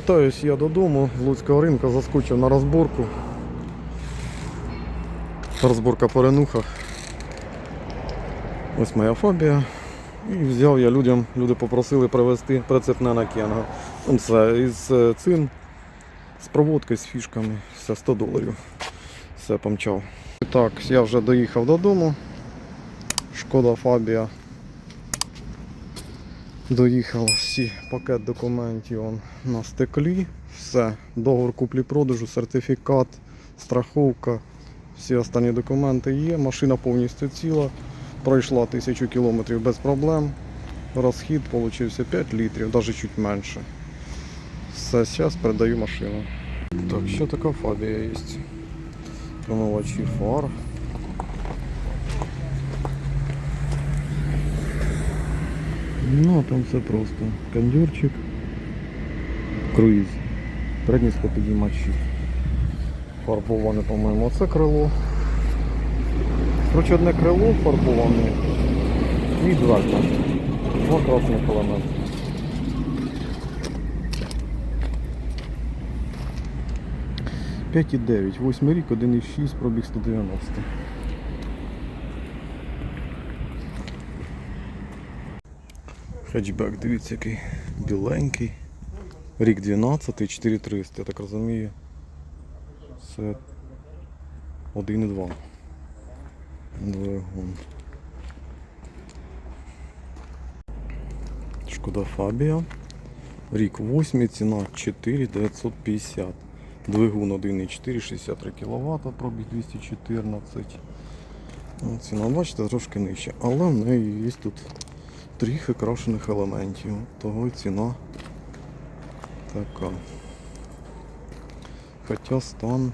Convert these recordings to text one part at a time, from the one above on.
Вертаюсь я додому з Луцького ринку, заскочив на розборку. Розборка по ренухах. Ось моя фобія. І взяв я людям, люди попросили привезти прицепне на Кенга. Це із е, цин, з проводкою, з фішками. Все 100 доларів. Все помчав. Так, я вже доїхав додому. Шкода Фабія. Доїхав всі пакет документів он на стеклі. Все. Договор куплі-продажу, сертифікат, страховка. Всі останні документи є. Машина повністю ціла. Пройшла тисячу кілометрів без проблем. Розхід получився 5 літрів, навіть чуть менше. Все, зараз передаю машину. Так, ще така фабія є. Промивачі фар. Ну, а там все просто. Кондюрчик, круїз, передні склопідіймачі. Фарбоване, по-моєму, це крило. Короче, одне крило фарбоване і дверка. Два красних елементи. П'ять і дев'ять, восьмий рік, 1,6, пробіг 190. Хетчбек, дивіться який біленький. Рік 12, 4300, я так розумію. Це 1,2. Двигун. Шкода Фабія. Рік 8, ціна 4950. Двигун 1,4, 63 кВт, пробіг 214. Ну, Ціна, бачите, трошки нижча. Але в неї є тут трохи крашених елементів. Того ціна така. Хоча стан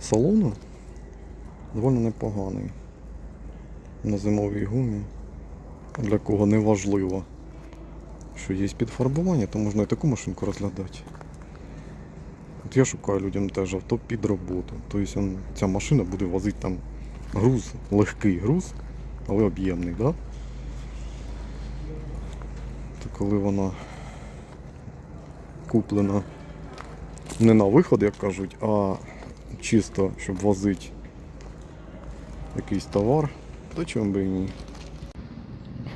салону доволі непоганий. На зимовій гумі. Для кого не важливо, що є підфарбування, то можна і таку машинку розглядати. От я шукаю людям теж авто під роботу. Тобто ця машина буде возити там груз, легкий груз, але об'ємний, да? То коли вона куплена не на виход, як кажуть, а чисто, щоб возити якийсь товар, то чому би і ні.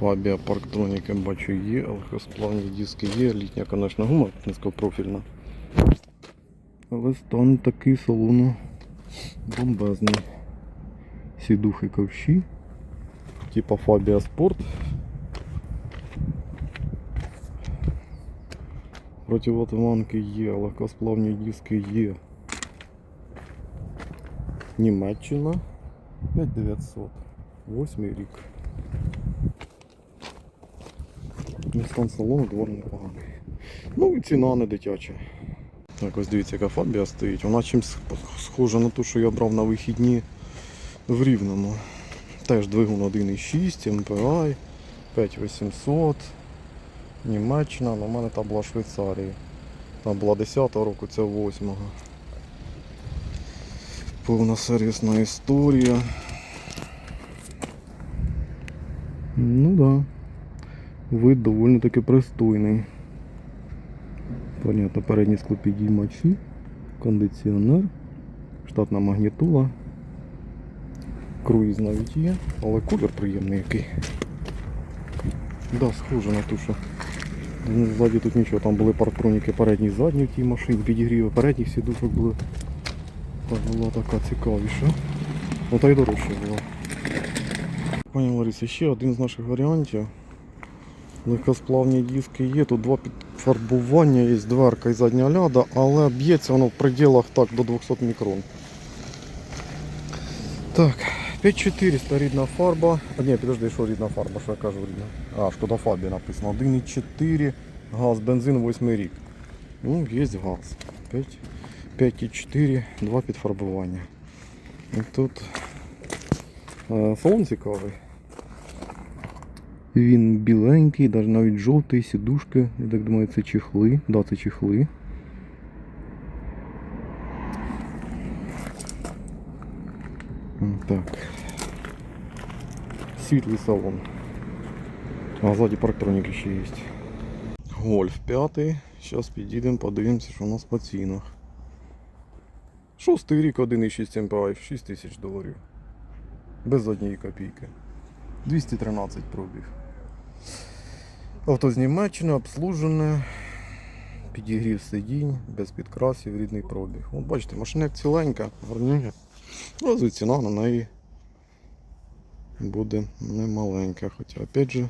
Фабія парктроніки бачу є, легкосплавні диски є, літня, звісно, гума низькопрофільна. Але стан такий салону бомбезний. Сідухи ковші. Типа Фабія Спорт. Противотуманки є, легкосплавні диски є. Німеччина 5900. Восьмий рік. Стан салону доволі непоганий. Ну і ціна не дитяча. Так, ось дивіться, яка фабія стоїть. Вона чимось схожа на ту, що я брав на вихідні в Рівному. Теж двигун 1.6, MPI, 5800, Німеччина, але в мене та була Швейцарія. Там була 10-го року, це 8-го. Повна сервісна історія. Ну да. Вид доволі таки пристойний. Понятно, передні склопідіймачі, кондиціонер, штатна магнітула. Круїз навіть є, але колір приємний який. Да, схоже на ту, що ну, ззаді тут нічого, там були парктроніки передні задні в тій машині, підігріви передніх сідушок були. Та була така цікавіша. Ну та й дорожча була. Пані Ларисі, ще один з наших варіантів. Легкосплавні диски є, тут два підфарбування, є дверка і задня ляда, але б'ється воно в пределах так до 200 мікрон. Так, 5400 рідна фарба. А ні, підожди, що рідна фарба, що я кажу рідна. А, Шкода Фабія написано. 1,4 газ, бензин 8 рік. Ну, є газ. 5,4, два підфарбування. І тут е, салон цікавий. Він біленький, навіть жовтий, сідушки. Я так думаю, це чехли. Да, це чехли. Так. Світлий салон. А ззаді парктроніки ще є. Гольф 5. Зараз підійдемо, подивимося, що у нас по цінах. Шостий рік 1,6 МПА, 6 тисяч доларів. Без однієї копійки. 213 пробіг. Авто з Німеччини, обслужене. Підігрів сидінь, без підкрасів, рідний пробіг. От бачите, машина ціленька, гарнюня. Разве ціна на неї буде немаленька. Хоча, опять же,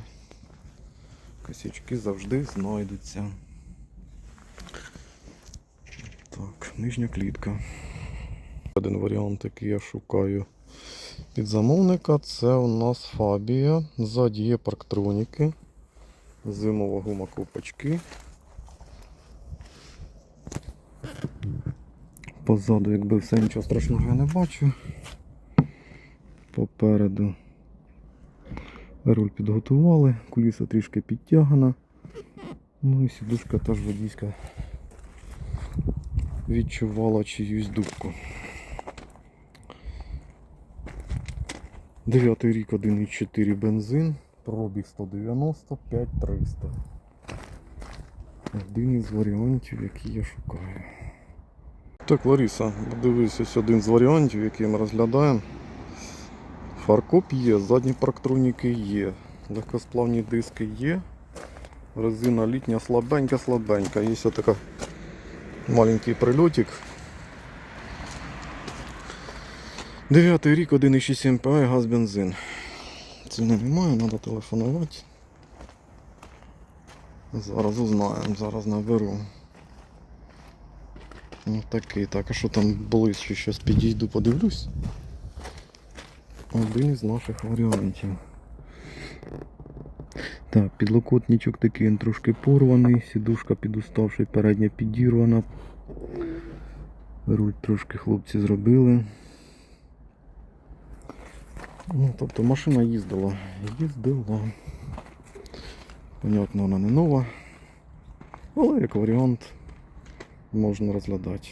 косячки завжди знайдуться. Так, нижня клітка. Один варіант, який я шукаю під замовника, це у нас Фабія. Ззаді є парктроніки, зимова гума ковпачки. Позаду, якби все нічого страшного я не бачу. Попереду руль підготували, куліса трішки підтягана. Ну і сідушка теж водійська відчувала чиюсь дубку. Дев'ятий рік 1,4 бензин, пробіг 195 300. Один із варіантів, які я шукаю. Так, Лариса, дивись, ось один з варіантів, який ми розглядаємо. Фаркоп є, задні парктроніки є, легкосплавні диски є. Резина літня слабенька-слабенька. Є ось така маленький прильотик. Дев'ятий рік, 1,6 МПА, газ бензин. Ціни немає, треба телефонувати. Зараз узнаємо, зараз наберу. Ну такий, так, а що там ближче, щось підійду, подивлюсь. Один із наших варіантів. Так, підлокотничок такий він трошки порваний, сідушка підуставши, передня підірвана. Руль трошки хлопці зробили. Ну, тобто машина їздила. Їздила. Понятно, вона не нова. Але як варіант можна розглядати.